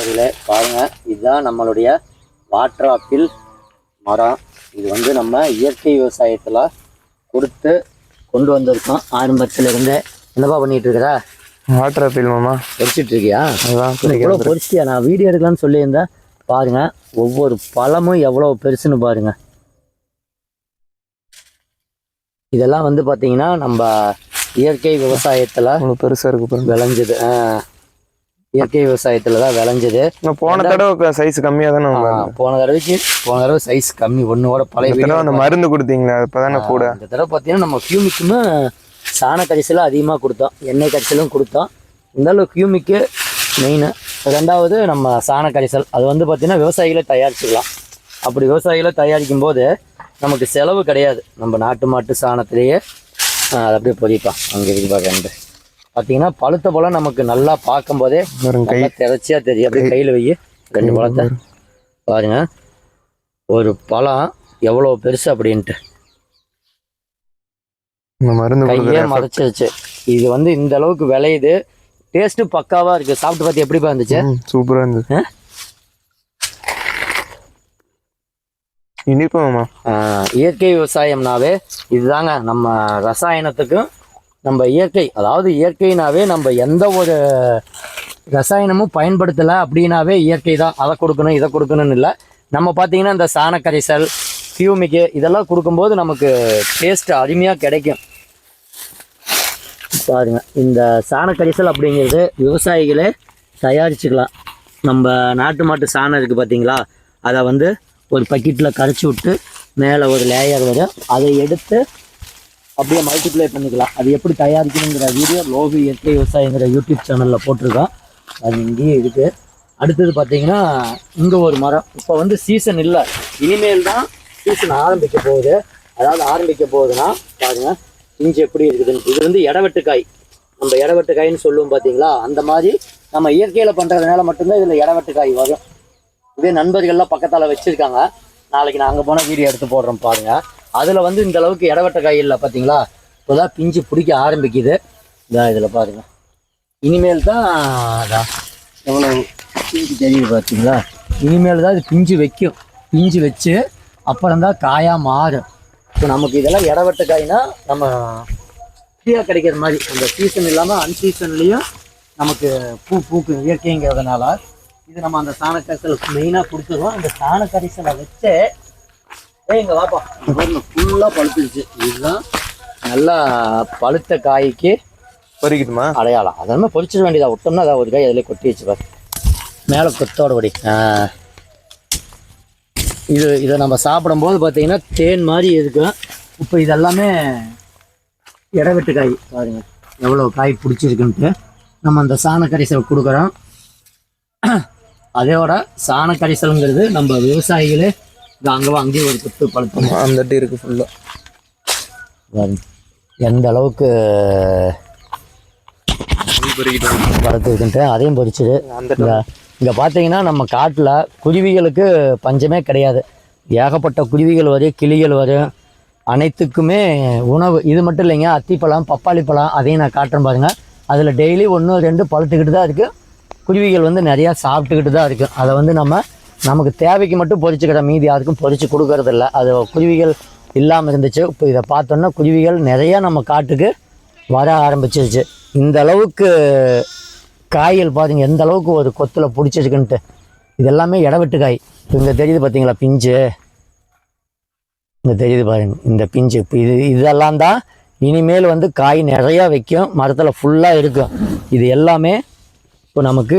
இதில் பாருங்கள் இதுதான் நம்மளுடைய வாட்டர் ஆப்பிள் மரம். இது வந்து நம்ம இயற்கை விவசாயத்தில் கொடுத்து கொண்டு வந்திருக்கோம். ஆரம்பத்துல இருந்து என்னப்பா பண்ணிட்டு இருக்கிறா வாட்டர் ஆப்பிள் மாமா பொறிச்சிட்டு இருக்கியா எவ்வளோ பொறிச்சிட்டியா? நான் வீடியோ எடுக்கலாம்னு சொல்லியிருந்தேன். பாருங்க ஒவ்வொரு பழமும் எவ்வளோ பெருசுன்னு பாருங்க. இதெல்லாம் வந்து பார்த்தீங்கன்னா நம்ம இயற்கை விவசாயத்தில் பெருசாக இருக்கு விளைஞ்சது. இயற்கை விவசாயத்தில் தான் விளைஞ்சது. போன தடவை சைஸ் கம்மியாக தானே போன தடவைக்கு போன தடவை சைஸ் கம்மி ஒன்னோட பழைய வீடியோ அந்த மருந்து கொடுத்தீங்களே அப்பதானே கூட இந்த தடவை பார்த்தீங்கன்னா நம்ம கியூமிக்குமே சாண கரிசலும் அதிகமாக கொடுத்தோம். எண்ணெய் கரிசலும் கொடுத்தோம். இருந்தாலும் கியூமிக்கு மெயின் ரெண்டாவது நம்ம சாண கரிசல். அது வந்து பார்த்தீங்கன்னா விவசாயிகளே தயாரிச்சுக்கலாம். அப்படி விவசாயிகளை தயாரிக்கும் போது நமக்கு செலவு கிடையாது. நம்ம நாட்டு மாட்டு சாணத்திலேயே அதை அப்படியே பொதிப்பான் அங்கே ரெண்டு பார்த்தீங்கன்னா பழுத்த பழம் நமக்கு நல்லா பார்க்கும்போதே பாருங்க கை நல்லா திறச்சியா தெரியும். அப்படியே கையில் வை ரெண்டு பழத்தை பாருங்க. ஒரு பழம் எவ்வளோ பெருசு அப்படின்ட்டு. கையே மறைச்சிருச்சு. இது வந்து இந்த அளவுக்கு விளையுது. டேஸ்ட் பக்காவா இருக்கு. சாப்பிட்டு பார்த்து எப்படிப்பா இருந்துச்சு? சூப்பராக இருந்தது ஆ? இனிப்பு மாமா. ஆஹ், இயற்கை விவசாயம்னாவே இதுதாங்க நம்ம ரசாயனத்துக்கும் நம்ம இயற்கை அதாவது இயற்கைனாவே நம்ம எந்த ஒரு ரசாயனமும் பயன்படுத்தலை அப்படின்னாவே இயற்கை தான். அதை கொடுக்கணும் இதை கொடுக்கணும்னு இல்லை. நம்ம பார்த்தீங்கன்னா இந்த சாண கரைசல் கியூமிக்கு இதெல்லாம் கொடுக்கும்போது நமக்கு டேஸ்ட் அருமையாக கிடைக்கும். பாருங்க இந்த சாண கரைசல் அப்படிங்கிறது விவசாயிகளே தயாரிச்சுக்கலாம். நம்ம நாட்டு மாட்டு சாணம் இருக்குது பார்த்தீங்களா? அதை வந்து ஒரு பக்கெட்டில் கரைச்சி விட்டு மேலே ஒரு லேயர் வரும். அதை எடுத்து அப்படியே மல்டிப்ளை பண்ணிக்கலாம். அது எப்படி தயாரிக்கணுங்கிற வீடியோ லோகு இயற்கை விவசாயங்கிற யூடியூப் சேனலில் போட்டிருக்கோம் அது இங்கேயே இருக்குது அடுத்தது பார்த்தீங்கன்னா இங்கே ஒரு மரம். இப்போ வந்து சீசன் இல்லை. இனிமேல் தான் சீசன் ஆரம்பிக்க போகுது. அதாவது ஆரம்பிக்க போகுதுன்னா பாருங்கள் இஞ்சி எப்படி இருக்குதுன்னு. இது வந்து இடவெட்டுக்காய் நம்ம இடவெட்டுக்காய்ன்னு சொல்லுவோம் பார்த்தீங்களா? அந்த மாதிரி நம்ம இயற்கையில் பண்ணுறதுனால மட்டும்தான் இதில் இடவெட்டுக்காய் வரும். இதே நண்பர்கள்லாம் பக்கத்தால் வச்சுருக்காங்க. நாளைக்கு நான் அங்கே போனால் வீடியோ எடுத்து போடுறோம் பாருங்கள் அதில் வந்து இந்த அளவுக்கு இடவட்ட காய் இல்லை பார்த்தீங்களா இப்போதான் பிஞ்சு பிடிக்க ஆரம்பிக்குது. இதான் இதில் பாருங்க. இனிமேல் தான் அதான் எவ்வளோ பிஞ்சு தெரியுது பார்த்தீங்களா இனிமேல் தான் இது பிஞ்சு வைக்கும். பிஞ்சு வச்சு அப்புறம் தான் காயாக மாறும். இப்போ நமக்கு இதெல்லாம் இடவெட்ட காய்னா நம்ம ஃப்ரீயாக கிடைக்கிற மாதிரி அந்த சீசன் இல்லாமல் அன்சீசன்லேயும் நமக்கு பூ பூக்கு இயற்கைங்கிறதுனால இது நம்ம அந்த சாண மெயினாக கொடுத்துருவோம். அந்த சாண வச்சே வச்சு இங்கே வாப்பா. ஃபுல்லாக பழுத்துருச்சு. இதுதான் நல்லா பழுத்த காய்க்கு பறிக்கட்டுமா? அடையாளம். அதெல்லாம் பொறிச்சிட வேண்டியதா? விட்டோம்னா அதை ஒரு காய் அதில் கொட்டி வச்சுப்பார் மேலே கொத்தோட படி. இது இதை நம்ம சாப்பிடும்போது பார்த்தீங்கன்னா தேன் மாதிரி இருக்கும். இப்போ இதெல்லாமே இடவெட்டு காய். பாருங்க எவ்வளோ காய் பிடிச்சிருக்குன்ட்டு. நம்ம அந்த சாண கரிசல் கொடுக்குறோம். அதோட சாண கரிசல்ங்கிறது நம்ம விவசாயிகளே அங்கே அங்கேயே ஒரு கொத்து பழுத்தணும் அந்த இருக்கு ஃபுல்லாக பாருங்க. எந்த அளவுக்கு வளர்த்துருக்குன்ட்டு அதையும் பொறிச்சிது அந்த இங்கே பார்த்தீங்கன்னா நம்ம காட்டில் குருவிகளுக்கு பஞ்சமே கிடையாது. ஏகப்பட்ட குருவிகள் வரும் கிளிகள் வரும். அனைத்துக்குமே உணவு. இது மட்டும் இல்லைங்க அத்திப்பழம் பப்பாளி பழம் அதையும் நான் காட்டுறேன் பாருங்க. அதில் டெய்லி ஒன்று ரெண்டு பழுத்துக்கிட்டு தான் இருக்குது குருவிகள் வந்து நிறையா சாப்பிட்டுக்கிட்டு தான் இருக்குது அதை வந்து நம்ம நமக்கு தேவைக்கு மட்டும் பொறிச்சுக்கிற மீதி யாருக்கும் பொறிச்சு கொடுக்கறதில்ல. அது குருவிகள் இல்லாமல் இருந்துச்சு. இப்போ இதை பார்த்தோன்னா குருவிகள் நிறையா நம்ம காட்டுக்கு வர ஆரம்பிச்சிருச்சு. இந்த அளவுக்கு காய்கள் பாருங்க எந்த அளவுக்கு ஒரு கொத்தில் பிடிச்சிருக்குன்ட்டு. இது எல்லாமே இடவெட்டு காய் இங்கே தெரியுது பார்த்தீங்களா பிஞ்சு? இங்கே தெரியுது பாருங்க இந்த பிஞ்சு. இப்போ இது இதெல்லாம் தான் இனிமேல் வந்து காய் நிறையா வைக்கும். மரத்தில் ஃபுல்லாக இருக்கும். இது எல்லாமே இப்போ நமக்கு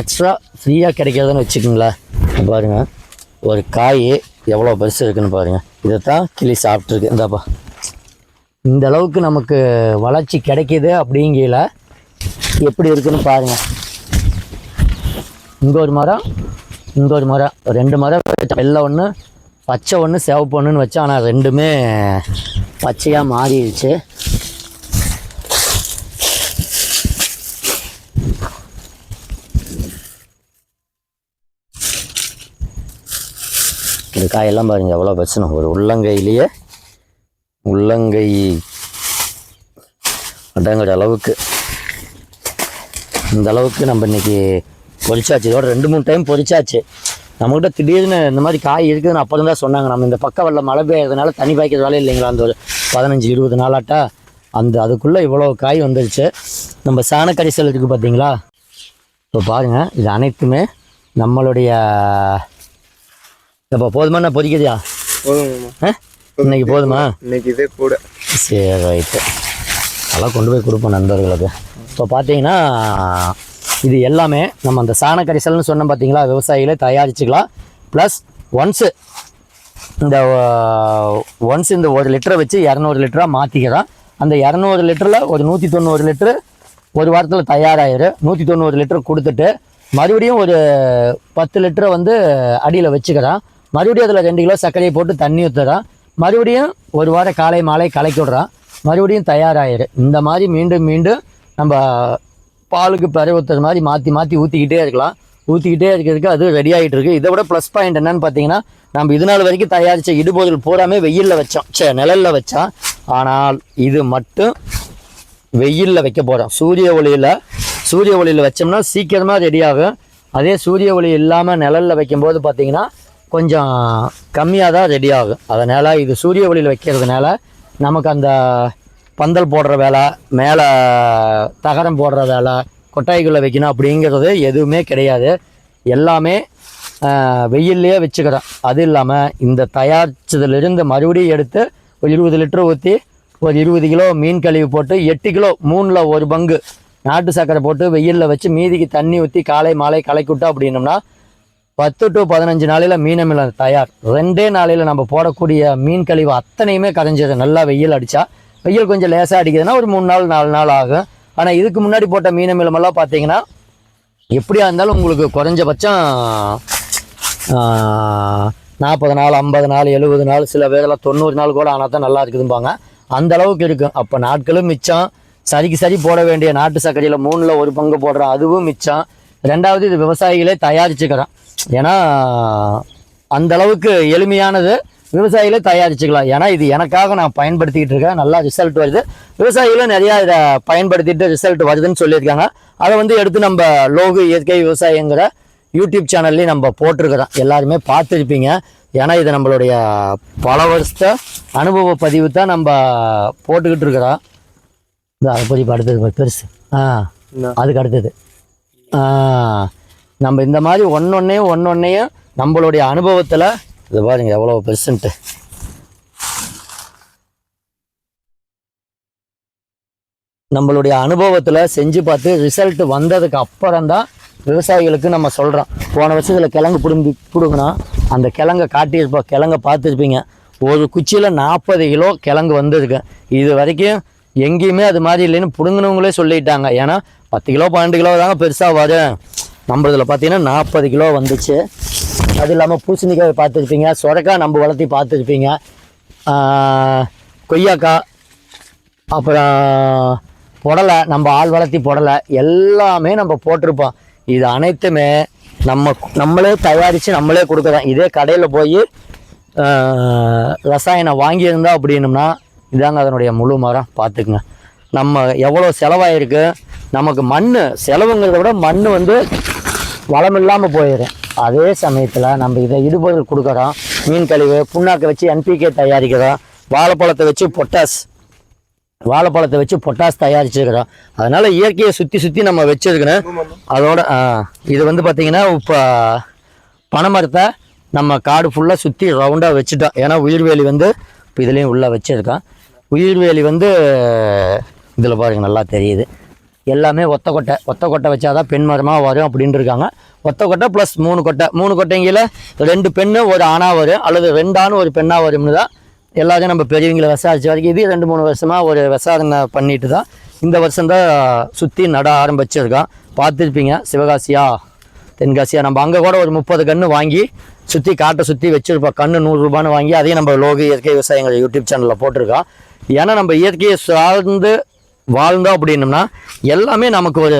எக்ஸ்ட்ரா ஃப்ரீயாக கிடைக்கிறதுன்னு வச்சுக்கோங்களேன். பாருங்கள் ஒரு காய் எவ்வளோ பெருசு இருக்குன்னு பாருங்கள் இதை தான் கிளி சாப்பிட்ருக்கு இந்தாப்பா. இந்த அளவுக்கு நமக்கு வளர்ச்சி கிடைக்கிது அப்படிங்கையில் எப்படி இருக்குன்னு பாருங்கள் இங்கே ஒரு மரம் இங்கே ஒரு மரம். ரெண்டு மரம் வெள்ளை ஒன்று பச்சை ஒன்று சிவப்பு ஒன்றுன்னு வச்சா ஆனால் ரெண்டுமே பச்சையாக மாறிடுச்சு. இந்த காயெல்லாம் பாருங்கள் எவ்வளோ பிரச்சனை. ஒரு உள்ளங்கையிலேயே உள்ளங்கை அடங்குற அளவுக்கு. இந்த அளவுக்கு நம்ம இன்னைக்கு பொரிச்சாச்சு. இதோட ரெண்டு மூணு டைம் பொரிச்சாச்சு. நம்மகிட்ட திடீர்னு இந்த மாதிரி காய் இருக்குதுன்னு அப்புறம் தான் சொன்னாங்க. நம்ம இந்த பக்கம் வரல மழை பெய்யறதுனால தண்ணி பாய்க்கிறது வேலை இல்லைங்களா? அந்த ஒரு பதினஞ்சு இருபது நாளாட்டா அந்த அதுக்குள்ளே இவ்வளோ காய் வந்துருச்சு. நம்ம சாண கரிசல் இருக்குது பார்த்தீங்களா இப்போ பாருங்கள் இது அனைத்துமே நம்மளுடைய இப்போ போதுமா நான் பொரிக்கிறியா போதும். இன்னைக்கு போதுமா? இன்னைக்கு இதே கூட. சரி ரைட்டு அதெல்லாம் கொண்டு போய் கொடுப்போம் நண்பர்களுக்கு. இப்போ பார்த்தீங்கன்னா இது எல்லாமே நம்ம அந்த சாண கரிசல்னு சொன்னோம் பார்த்தீங்களா விவசாயிகளே தயாரிச்சுக்கலாம். ப்ளஸ் ஒன்ஸு இந்த ஒன்ஸ் இந்த ஒரு லிட்டரை வச்சு இரநூறு லிட்டராக மாற்றிக்கிறோம் அந்த இரநூறு லிட்டரில் ஒரு நூற்றி தொண்ணூறு லிட்டரு ஒரு வாரத்தில் தயாராகிடும் நூற்றி தொண்ணூறு லிட்டர் கொடுத்துட்டு மறுபடியும் ஒரு பத்து லிட்டரை வந்து அடியில் வச்சுக்கிறோம் மறுபடியும் அதில் ரெண்டு கிலோ சர்க்கரையை போட்டு தண்ணி ஊற்றுறான் மறுபடியும் ஒரு வாரம் காலை மாலை கலக்கி விட்றான் மறுபடியும் தயாராகிடு இந்த மாதிரி மீண்டும் மீண்டும் நம்ம பாலுக்கு பிற ஊற்றுற மாதிரி மாற்றி மாற்றி ஊற்றிக்கிட்டே இருக்கலாம். ஊற்றிக்கிட்டே இருக்கிறதுக்கு அது ரெடி ஆகிட்டு இருக்கு. இதை விட ப்ளஸ் பாயிண்ட் என்னன்னு பார்த்தீங்கன்னா நம்ம இது நாள் வரைக்கும் தயாரித்த இடுபொருள் பூராமே வெயிலில் வச்சோம். சே நிழலில் வச்சோம் ஆனால் இது மட்டும் வெயிலில் வைக்க போகிறோம் சூரிய ஒளியில் சூரிய ஒளியில் வச்சோம்னா சீக்கிரமாக ரெடி ஆகும். அதே சூரிய ஒளி இல்லாமல் நிழலில் வைக்கும்போது பார்த்தீங்கன்னா கொஞ்சம் கம்மியாக தான் ரெடி ஆகும். அதனால் இது சூரிய ஒளியில் வைக்கிறதுனால நமக்கு அந்த பந்தல் போடுற வேலை மேலே தகரம் போடுற வேலை கொட்டாய்க்குள்ளே வைக்கணும் அப்படிங்கிறது எதுவுமே கிடையாது. எல்லாமே வெயில்லையே வச்சுக்கிறோம். அது இல்லாமல் இந்த தயாரிச்சதுலேருந்து மறுபடியும் எடுத்து ஒரு இருபது லிட்டர் ஊற்றி ஒரு இருபது கிலோ மீன் கழுவி போட்டு எட்டு கிலோ மூணில் ஒரு பங்கு நாட்டு சர்க்கரை போட்டு வெயிலில் வச்சு மீதிக்கு தண்ணி ஊற்றி காலை மாலை கலக்கி விட்டோம் அப்படின்னோம்னா பத்து டு பதினஞ்சு நாளையில் மீனமில தயார். ரெண்டே நாளையில் நம்ம போடக்கூடிய மீன் கழிவு அத்தனையுமே கரைஞ்சிடும் நல்லா வெயில் அடித்தா வெயில் கொஞ்சம் லேசாக அடிக்குதுன்னா ஒரு மூணு நாள் நாலு நாள் ஆகும். ஆனால் இதுக்கு முன்னாடி போட்ட மீனமிலமெல்லாம் பார்த்தீங்கன்னா எப்படியா இருந்தாலும் உங்களுக்கு குறைஞ்சபட்சம் நாற்பது நாள் ஐம்பது நாள் எழுபது நாள் சில பேரெல்லாம் தொண்ணூறு நாள் கூட ஆனால் தான் நல்லா இருக்குதும்பாங்க. அந்த அளவுக்கு இருக்கும். அப்போ நாட்களும் மிச்சம். சரிக்கு சரி போட வேண்டிய நாட்டு சர்க்கரையில் மூணில் ஒரு பங்கு போடுறோம் அதுவும் மிச்சம். ரெண்டாவது இது விவசாயிகளே தயாரிச்சுக்கிறோம் ஏன்னா அந்த அளவுக்கு எளிமையானது விவசாயிகளே தயாரிச்சுக்கலாம். ஏன்னா இது எனக்காக நான் பயன்படுத்திக்கிட்டு இருக்கேன். நல்லா ரிசல்ட் வருது. விவசாயிகளும் நிறையா இதை பயன்படுத்திட்டு ரிசல்ட் வருதுன்னு சொல்லியிருக்காங்க. அதை வந்து எடுத்து நம்ம லோகு இயற்கை விவசாயங்கிற யூடியூப் சேனல்லையும் நம்ம போட்டிருக்கிறோம். எல்லாருமே பார்த்துருப்பீங்க. ஏன்னா இது நம்மளுடைய பல வருஷத்த அனுபவ பதிவு தான் நம்ம போட்டுக்கிட்டு இருக்கிறோம். இந்த அதை பற்றி அடுத்தது பாரு, பெருசு. ஆ? அதுக்கு அடுத்தது. ஆ நம்ம இந்த மாதிரி ஒன்றொன்னையும் ஒன்னொன்னையும் நம்மளுடைய அனுபவத்தில் இது பாருங்க எவ்வளோ பெர்சன்ட்டு நம்மளுடைய அனுபவத்தில் செஞ்சு பார்த்து ரிசல்ட் வந்ததுக்கு அப்புறம் தான் விவசாயிகளுக்கு நம்ம சொல்கிறோம் போன வருஷத்தில் கிழங்கு பிடுங்கி பிடுங்கினா அந்த கிழங்கை காட்டியிருப்போம் கிழங்க பார்த்துருப்பீங்க. ஒரு குச்சியில் நாற்பது கிலோ கிழங்கு வந்திருக்கு. இது வரைக்கும் எங்கேயுமே அது மாதிரி இல்லைன்னு பிடுங்கினவங்களே சொல்லிட்டாங்க. ஏன்னா பத்து கிலோ பன்னெண்டு கிலோ தாங்க பெருசாக வரும். நம்மளதில் பார்த்தீங்கன்னா நாற்பது கிலோ வந்துச்சு. அது இல்லாமல் பூசணிக்காய் பார்த்துருப்பீங்க சொரக்காய் நம்ம வளர்த்தி பார்த்துருப்பீங்க கொய்யாக்காய் அப்புறம் புடலை நம்ம ஆள் வளர்த்தி புடலை எல்லாமே நம்ம போட்டிருப்போம். இது அனைத்துமே நம்ம நம்மளே தயாரித்து நம்மளே கொடுக்குறோம். இதே கடையில் போய் ரசாயனம் வாங்கியிருந்தா அப்படின்னம்னா இதாங்க அதனுடைய முழு மரம். பார்த்துக்குங்க. நம்ம எவ்வளோ செலவாயிருக்கு? நமக்கு மண் செலவுங்கிறத விட மண் வந்து வளம் இல்லாமல் போயிடும் அதே சமயத்தில் நம்ம இதை இடுபொருள் கொடுக்குறோம். மீன் கழிவு புண்ணாக்கை வச்சு என்பிகே தயாரிக்கிறோம். வாழைப்பழத்தை வச்சு பொட்டாஸ் வாழைப்பழத்தை வச்சு பொட்டாஸ் தயாரிச்சிருக்கிறோம். அதனால் இயற்கையை சுற்றி சுற்றி நம்ம வச்சுருக்கணும். அதோட இது வந்து பார்த்திங்கன்னா இப்போ பனைமரத்தை நம்ம காடு ஃபுல்லாக சுற்றி ரவுண்டாக வச்சுட்டோம். ஏன்னா உயிர்வேலி வந்து இப்போ இதுலேயும் உள்ளே வச்சுருக்கோம். உயிர்வேலி வந்து இதில் பாருங்க நல்லா தெரியுது. எல்லாமே ஒத்த கொட்டை. ஒத்த கொட்டை வச்சாதான் பெண் மரமாக வரும் அப்படின்ட்டு இருக்காங்க ஒத்த கொட்டை ப்ளஸ் மூணு கொட்டை. மூணு கொட்டைங்கில ரெண்டு பெண்ணு ஒரு ஆணாக வரும். அல்லது ரெண்டு ஆண் ஒரு பெண்ணாக வரும்னு தான் எல்லாத்தையும் நம்ம பெரியவங்களை விசாரிச்ச வரைக்கும். இது ரெண்டு மூணு வருஷமாக ஒரு விசாரணை பண்ணிட்டு தான் இந்த வருஷம் தான் சுற்றி நட ஆரம்பிச்சிருக்கோம் பார்த்துருப்பீங்க சிவகாசியா தென்காசியா. நம்ம அங்கே கூட ஒரு முப்பது கன்று வாங்கி சுற்றி காட்டை சுற்றி வச்சுருப்போம். கன்று நூறுரூபான்னு வாங்கி அதையும் நம்ம லோக இயற்கை விவசாயங்கள் யூடியூப் சேனலில் போட்டிருக்கோம் ஏன்னா நம்ம இயற்கையை சார்ந்து வாழ்ந்தோம் அப்படின்னம்னா எல்லாமே நமக்கு ஒரு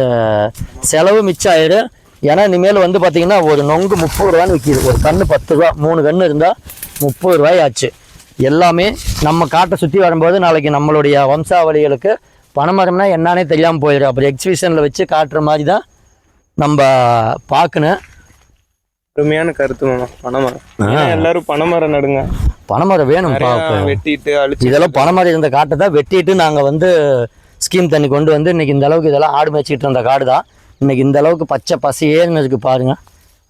செலவு மிச்சம் ஆயிடும். ஏன்னா இனிமேல் வந்து பார்த்திங்கன்னா ஒரு நொங்கு முப்பது ரூபான்னு விற்கிது ஒரு கன்று பத்து ரூபா மூணு கன்று இருந்தால் முப்பது ரூபாய் ஆச்சு. எல்லாமே நம்ம காட்டை சுற்றி வரும்போது நாளைக்கு நம்மளுடைய வம்சாவளிகளுக்கு பனைமரம்னா என்னன்னே தெரியாமல் போயிடும். அப்புறம் எக்ஸிபிஷனில் வச்சு காட்டுற மாதிரி தான் நம்ம பார்க்கணும். அருமையான கருத்து மாமா. பனைமரம் எல்லாரும் பனைமரம் நடுங்க. பனைமரம் வேணும் வெட்டிட்டு இதெல்லாம் பனைமரம் இருந்த காட்டை தான் வெட்டிட்டு நாங்கள் வந்து ஸ்கீம் தண்ணி கொண்டு வந்து இன்னைக்கு இந்த அளவுக்கு இதெல்லாம் ஆடு மேய்ச்சிக்கிட்டு இருந்த காடு தான் இன்றைக்கி இந்த அளவுக்கு பச்சை பசையேன்னு இருக்குது பாருங்கள்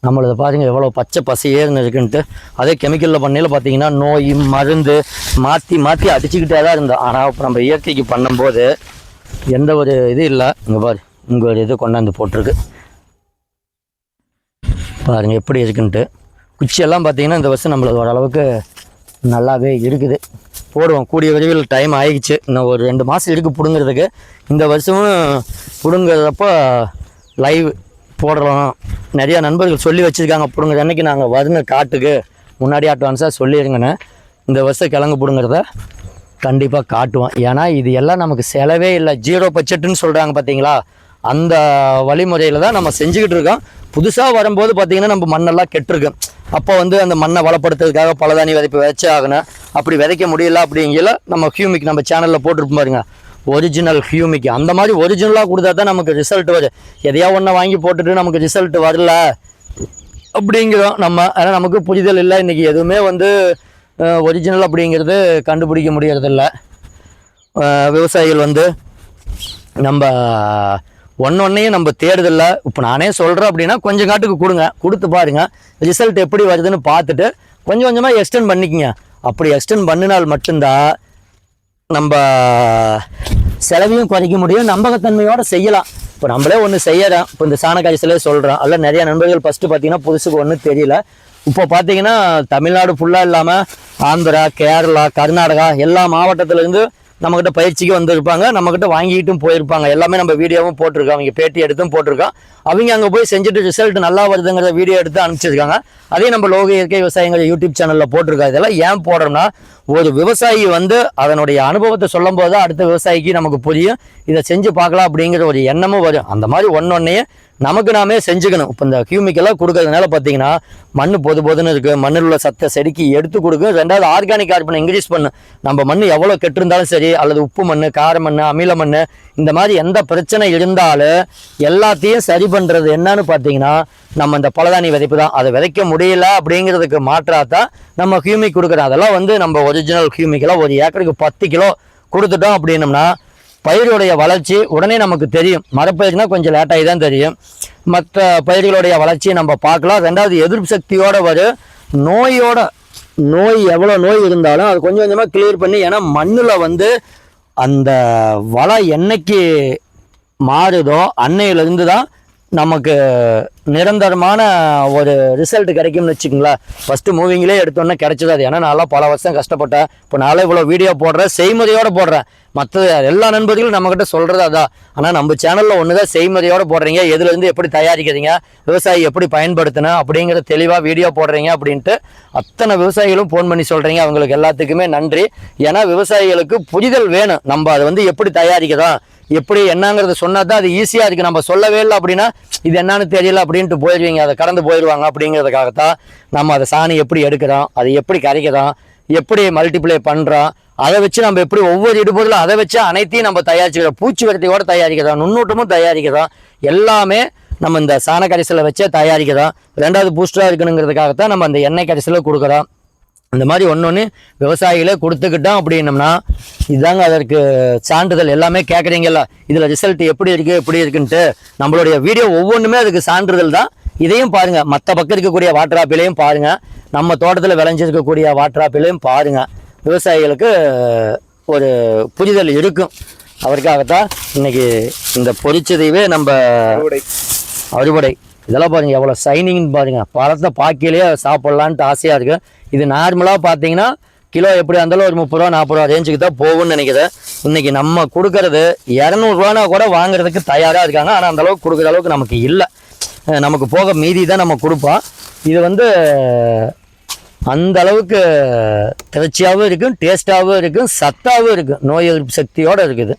நம்மளது பாருங்கள் எவ்வளோ பச்சை பசையேன்னு இருக்குன்ட்டு. அதே கெமிக்கலில் பண்ணையில் பார்த்தீங்கன்னா நோய் மருந்து மாற்றி மாற்றி அடிச்சுக்கிட்டே தான் இருந்தோம். ஆனால் இப்போ நம்ம இயற்கைக்கு பண்ணும்போது எந்த ஒரு இது இல்லை. இங்கே பாரு இங்கே ஒரு இது கொண்டாந்து போட்டிருக்கு. பாருங்கள் எப்படி இருக்குன்ட்டு. குச்சியெல்லாம் பார்த்தீங்கன்னா இந்த வருஷம் நம்மளது ஓரளவுக்கு நல்லாவே இருக்குது. போடுவோம். கூடிய விரைவில் டைம் ஆகிடுச்சு இன்னும் ஒரு ரெண்டு மாதம் இருக்குது பிடுங்கிறதுக்கு. இந்த வருஷமும் பிடுங்கிறதப்போ லைவ் போடுறோம் நிறையா நண்பர்கள் சொல்லி வச்சுருக்காங்க பிடுங்குற அன்னைக்கு நாங்கள் வரணும் காட்டுக்கு. முன்னாடி அட்வான்ஸாக சொல்லிடுங்கண்ணே இந்த வருஷம் கிழங்கு பிடுங்கிறத கண்டிப்பாக காட்டுவோம். ஏன்னா இது எல்லாம் நமக்கு செலவே இல்லை. ஜீரோ பட்ஜெட்டுன்னு சொல்கிறாங்க பார்த்தீங்களா அந்த வழிமுறையில் தான் நம்ம செஞ்சுக்கிட்டு இருக்கோம். புதுசாக வரும்போது பார்த்தீங்கன்னா நம்ம மண்ணெல்லாம் கெட்டிருக்கும். அப்போ வந்து அந்த மண்ணை வளப்படுத்துறதுக்காக பலதானி விதைப்பு விதைச்சே ஆகணும். அப்படி விதைக்க முடியல அப்படிங்கல நம்ம ஹியூமிக் நம்ம சேனலில் போட்டிருப்போம் பாருங்க. Original humic. அந்த மாதிரி ஒரிஜினலாக கொடுத்தா தான் நமக்கு ரிசல்ட் வரும் எதையா ஒன்றை வாங்கி போட்டுட்டு நமக்கு ரிசல்ட் வரல அப்படிங்கிறோம் நம்ம ஆனால் நமக்கு புரிதல் இல்லை. இன்றைக்கி எதுவுமே வந்து ஒரிஜினல் அப்படிங்கிறது கண்டுபிடிக்க முடியறதில்ல. விவசாயிகள் வந்து நம்ம ஒன்று ஒன்றையும் நம்ம தேடுதல்ல. இப்போ நானே சொல்கிறேன் அப்படின்னா கொஞ்சம் காட்டுக்கு கொடுங்க. கொடுத்து பாருங்கள் ரிசல்ட் எப்படி வருதுன்னு பார்த்துட்டு கொஞ்சம் கொஞ்சமாக எக்ஸ்டெண்ட் பண்ணிக்கங்க. அப்படி எக்ஸ்டெண்ட் பண்ணினால் மட்டும்தான் நம்ம செலவையும் குறைக்க முடியும். நம்பகத்தன்மையோடு செய்யலாம். இப்போ நம்மளே ஒன்று செய்யறோம். இப்போ இந்த சாணக்காய்ச்சலே சொல்கிறோம் அல்ல நிறைய நண்பர்கள் ஃபஸ்ட்டு பார்த்தீங்கன்னா புதுசுக்கு ஒன்றும் தெரியல. இப்போ பார்த்தீங்கன்னா தமிழ்நாடு ஃபுல்லாக இல்லாமல் ஆந்திரா கேரளா கர்நாடகா எல்லா மாவட்டத்துலேருந்து நம்மக்கிட்ட பயிற்சிக்கு வந்திருப்பாங்க நம்மக்கிட்ட வாங்கிட்டும் போயிருப்பாங்க. எல்லாமே நம்ம வீடியோவும் போட்டிருக்கோம். அவங்க பேட்டி எடுத்தும் போட்டிருக்கோம். அவங்க அங்கே போய் செஞ்சுட்டு ரிசல்ட் நல்லா வருதுங்கிற வீடியோ எடுத்து அனுப்பிச்சிருக்காங்க. அதே நம்ம லோக இயற்கை விவசாயங்கள் யூடியூப் சேனலில் போட்டிருக்கோம். இதெல்லாம் ஏன் போடுறோம்னா ஒரு விவசாயி வந்து அதனுடைய அனுபவத்தை சொல்லும் போது தான் அடுத்த விவசாயிக்கு நமக்கு புரியும். இதை செஞ்சு பார்க்கலாம் அப்படிங்கிற ஒரு எண்ணமும் வரும். அந்த மாதிரி ஒன்னொன்னையே நமக்கு நாமே செஞ்சுக்கணும். இப்போ இந்த கியூமிக்கெல்லாம் கொடுக்கறதுனால பார்த்தீங்கன்னா மண் பொது பொதுன்னு இருக்குது மண்ணில் உள்ள சத்தை செதுக்கி எடுத்து கொடுக்கும். ரெண்டாவது ஆர்கானிக் கார்பனை இன்க்ரீஸ் பண்ணு நம்ம மண் எவ்வளோ கெட்டிருந்தாலும் சரி அல்லது உப்பு மண் கார மண் அமில மண் இந்த மாதிரி எந்த பிரச்சனை இருந்தாலும் எல்லாத்தையும் சரி பண்ணுறது என்னன்னு பார்த்தீங்கன்னா நம்ம இந்த பலதானி விதைப்பு தான். அதை விதைக்க முடியல அப்படிங்கிறதுக்கு மாற்றாத்தான் நம்ம ஹியூமிக் கொடுக்குறோம் அதெல்லாம் வந்து நம்ம ஒரிஜினல் ஹியூமிக்கெல்லாம் ஒரு ஏக்கருக்கு பத்து கிலோ கொடுத்துட்டோம் அப்படின்னம்னா பயிருடைய வளர்ச்சி உடனே நமக்கு தெரியும். மரப்பயிருனா கொஞ்சம் லேட்டாகி தான் தெரியும். மற்ற பயிர்களுடைய வளர்ச்சியை நம்ம பார்க்கலாம். ரெண்டாவது எதிர்ப்பு சக்தியோட வரும் நோயோட நோய் எவ்வளோ நோய் இருந்தாலும் அது கொஞ்சம் கொஞ்சமாக கிளியர் பண்ணி ஏன்னா மண்ணில் வந்து அந்த வளம் என்னைக்கு மாறுதோ அன்னையிலேருந்து தான் நமக்கு நிரந்தரமான ஒரு ரிசல்ட் கிடைக்கும்னு வச்சுக்கோங்களேன் ஃபஸ்ட்டு மூவிங்லேயே எடுத்தோன்னே கிடைச்சது அது. ஏன்னா நான்லாம் பல வருஷம் கஷ்டப்பட்டேன். இப்போ நாளே இவ்வளோ வீடியோ போடுறேன் செய்முறையோடு போடுறேன். மற்ற எல்லா நண்பர்களும் நம்மக்கிட்ட சொல்கிறது அதான். ஆனால் நம்ம சேனலில் ஒன்று தான் செய்முறையோடு போடுறீங்க. எதுலேருந்து எப்படி தயாரிக்கிறீங்க விவசாயி எப்படி பயன்படுத்தணும் அப்படிங்கிற தெளிவாக வீடியோ போடுறீங்க அப்படின்ட்டு அத்தனை விவசாயிகளும் ஃபோன் பண்ணி சொல்கிறீங்க அவங்களுக்கு எல்லாத்துக்குமே நன்றி. ஏன்னா விவசாயிகளுக்கு புரிதல் வேணும். நம்ம அதை வந்து எப்படி தயாரிக்கிறோம்? எப்படி என்னங்கிறத சொன்னா தான் அது ஈஸியாக இருக்குது நம்ம சொல்லவே இல்லை அப்படின்னா இது என்னன்னு தெரியல அப்படின்ட்டு போயிடுவீங்க. அதை கடந்து போயிடுவாங்க அப்படிங்கிறதுக்காகத்தான் நம்ம அதை சாணி எப்படி எடுக்கிறோம் அதை எப்படி கரைக்கிறோம் எப்படி மல்டிப்ளை பண்ணுறோம் அதை வச்சு நம்ம எப்படி ஒவ்வொரு இடுபொருளும் அதை வச்சு அனைத்தையும் நம்ம தயாரிச்சுக்கிறோம். பூச்சி விரட்டியோட தயாரிக்கிறோம் நுண்ணூட்டமும் தயாரிக்கிறோம். எல்லாமே நம்ம இந்த சாண கரைசலை வச்சே தயாரிக்கிறோம். ரெண்டாவது பூஸ்டராக இருக்கணுங்கிறதுக்காகத்தான் நம்ம அந்த எண்ணெய் கரைசலை கொடுக்குறோம். இந்த மாதிரி ஒன்று ஒன்று விவசாயிகளே கொடுத்துக்கிட்டோம் அப்படின்னம்னா இதாங்க அதற்கு சான்றிதழ் எல்லாமே கேட்குறீங்கல்ல இதில் ரிசல்ட் எப்படி இருக்குது எப்படி இருக்குன்ட்டு நம்மளுடைய வீடியோ ஒவ்வொன்றுமே அதுக்கு சான்றிதழ் தான். இதையும் பாருங்கள் மற்ற பக்கம் இருக்கக்கூடிய வாட்டர் ஆப்பிளையும் பாருங்கள் நம்ம தோட்டத்தில் விளைஞ்சிருக்கக்கூடிய வாட்டர் ஆப்பிளையும் பாருங்கள் விவசாயிகளுக்கு ஒரு புரிதல் இருக்கும். அவருக்காகத்தான் இன்னைக்கு இந்த பொரிச்சதையவே நம்ம அறுவடை. இதெல்லாம் பாருங்க எவ்வளோ சைனிங்னு பாருங்க. பழத்தை பாக்கிலேயே சாப்பிட்லான்ட்டு ஆசையாக இருக்கு. இது நார்மலாக பார்த்தீங்கன்னா கிலோ எப்படி இருந்தாலும் ஒரு முப்பது ரூபா நாற்பது ரூபா ரேஞ்சுக்கு தான் போகும்னு நினைக்கிறேன். இன்னைக்கு நம்ம கொடுக்கறது இரநூறுவானா கூட வாங்குறதுக்கு தயாராக இருக்காங்க. ஆனால் அந்த அளவுக்கு கொடுக்குற அளவுக்கு நமக்கு இல்லை. நமக்கு போக மீதி தான் நம்ம கொடுப்போம். இது வந்து அந்த அளவுக்கு திரட்சியாகவும் இருக்கும் டேஸ்ட்டாகவும் இருக்கும் சத்தாகவும் இருக்கும். நோய் எதிர்ப்பு சக்தியோடு இருக்குது.